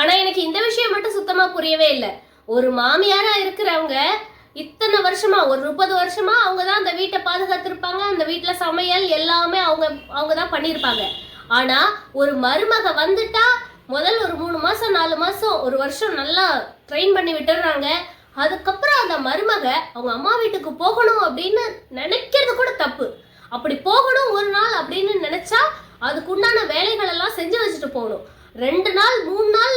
ஆனா எனக்கு இந்த விஷயம் மட்டும் சுத்தமா புரியவே இல்லை. ஒரு மாமியாரா இருக்கிறவங்க இத்தனை வருஷமா ஒரு முப்பது வருஷமா அவங்க தான் அந்த வீட்டை பாதுகாத்திருப்பாங்க அந்த வீட்டுல சமையல் எல்லாமே அவங்க அவங்க தான் பண்ணியிருப்பாங்க. ஆனா ஒரு மருமக வந்துட்டா முதல் ஒரு மூணு மாசம் நாலு மாசம் ஒரு வருஷம் நல்லா ட்ரெயின் பண்ணி விட்டுடுறாங்க. அதுக்கப்புறம் அந்த மருமக அவங்க அம்மா வீட்டுக்கு போகணும் அப்படின்னு நினைக்கிறது கூட தப்பு. அப்படி போகணும் ஒரு நாள் அப்படின்னு நினைச்சா அதுக்குண்டான வேலைகள் எல்லாம் செஞ்சு வச்சுட்டு போகணும். ரெண்டு நாள் மூணு நாள்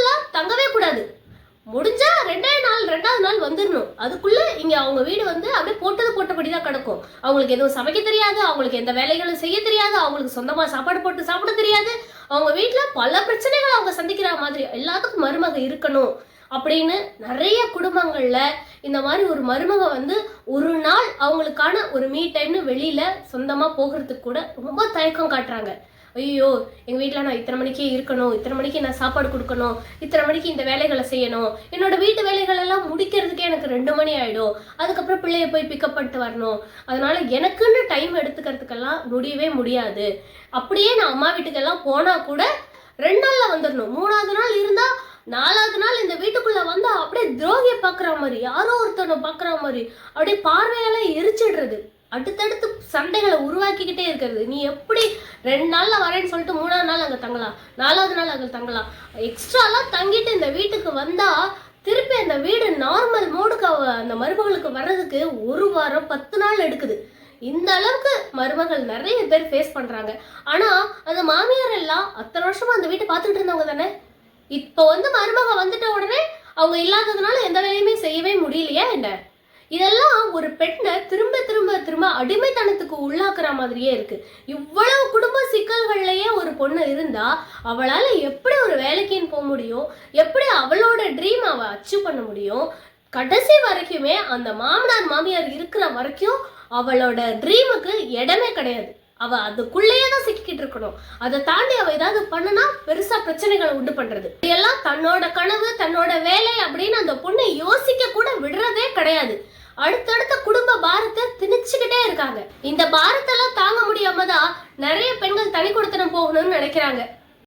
முடிஞ்சா ரெண்டே நாள் ரெண்டாவது நாள் வந்துடணும் அதுக்குள்ள இங்க அவங்க வீடு வந்து அப்படியே போட்டது போட்டபடி தான் கிடக்கும். அவங்களுக்கு எதுவும் சமைக்க தெரியாது அவங்களுக்கு எந்த வேலைகளும் செய்ய தெரியாது அவங்களுக்கு சொந்தமா சாப்பாடு போட்டு சாப்பிட தெரியாது. அவங்க வீட்டுல பல பிரச்சனைகள் அவங்க சந்திக்கிற மாதிரி எல்லாத்துக்கும் மருமக இருக்கணும் அப்படின்னு நிறைய குடும்பங்கள்ல இந்த மாதிரி ஒரு மருமக வந்து ஒரு நாள் அவங்களுக்கான ஒரு மீ டைம்னு வெளியில சொந்தமா போகிறதுக்கு கூட ரொம்ப தயக்கம் காட்டுறாங்க. ஐயோ எங்கள் வீட்டில் நான் இத்தனை மணிக்கே இருக்கணும் இத்தனை மணிக்கு நான் சாப்பாடு கொடுக்கணும் இத்தனை மணிக்கு இந்த வேலைகளை செய்யணும். என்னோட வீட்டு வேலைகள் எல்லாம் முடிக்கிறதுக்கே எனக்கு ரெண்டு மணி ஆகிடும் அதுக்கப்புறம் பிள்ளைய போய் பிக்கப் பண்ணிட்டு வரணும். அதனால எனக்குன்னு டைம் எடுத்துக்கிறதுக்கெல்லாம் முடியவே முடியாது. அப்படியே நான் அம்மா வீட்டுக்கெல்லாம் போனால் கூட ரெண்டு நாளில் வந்துடணும் மூணாவது நாள் இருந்தால் நாலாவது நாள் இந்த வீட்டுக்குள்ள வந்தால் அப்படியே துரோகியை பார்க்குற மாதிரி யாரோ ஒருத்தனை பார்க்குற மாதிரி அப்படியே பார்வையெல்லாம் எரிச்சிடுறது. அடுத்தடுத்து சண்டைகளை உருவாக்கிக்கிட்டே இருக்கிறது. நீ எப்படி ரெண்டு நாளில் வரேன்னு சொல்லிட்டு மூணாவது நாள் அங்கே தங்கலாம். நாலாவது நாள் அங்கே தங்கலாம். எக்ஸ்ட்ராலாம் தங்கிட்டு இந்த வீட்டுக்கு வந்தால் திருப்பி அந்த வீடு நார்மல் மோடுக்கு அந்த மருமகளுக்கு வர்றதுக்கு ஒரு வாரம் பத்து நாள் எடுக்குது. இந்த அளவுக்கு மருமகள் நிறைய பேர் ஃபேஸ் பண்ணுறாங்க ஆனால் அந்த மாமியார் எல்லாம் அத்தனை வருஷமா அந்த வீட்டை பார்த்துட்டு இருந்தவங்க தானே? இப்போ வந்து மருமக வந்துட்ட உடனே அவங்க இல்லாததுனால எந்த வேலையுமே செய்யவே முடியலையா என்ன? இதெல்லாம் ஒரு பெண்ணை திரும்ப அடிமைத்தனத்துக்கு உள்ளாக்குற மாதிரியே இருக்கு. இவ்வளவு குடும்ப சிக்கல்கள்லயே ஒரு பொண்ணு இருந்தா அவளால எப்படி ஒரு வேலைக்குன்னு போக முடியும்? எப்படி அவளோட ட்ரீம் அவ அச்சீவ் பண்ண முடியும்? கடைசி வரைக்குமே அந்த மாமனார் மாமியார் இருக்கிற வரைக்கும் அவளோட ட்ரீமுக்கு இடமே கிடையாது. அவ அதுக்குள்ளேயே தான் சிக்கிக்கிட்டு இருக்கணும். அதை தாண்டி அவ ஏதாவது பண்ணனா பெருசா பிரச்சனைகளை உண்டு பண்றது. இதெல்லாம் தன்னோட கனவு தன்னோட வேலை அப்படின்னு அந்த பொண்ணை யோசிக்க கூட விடுறதே கிடையாது. அடுத்தடுத்த குடும்ப பாரத்தை திணிச்சுக்கிட்டே இருக்காங்க. இந்த பாரத்தெல்லாம் தாங்க முடியாம தான் நிறைய பெண்கள் தனி கொடுத்தனம் போகணும்னு நினைக்கிறாங்க.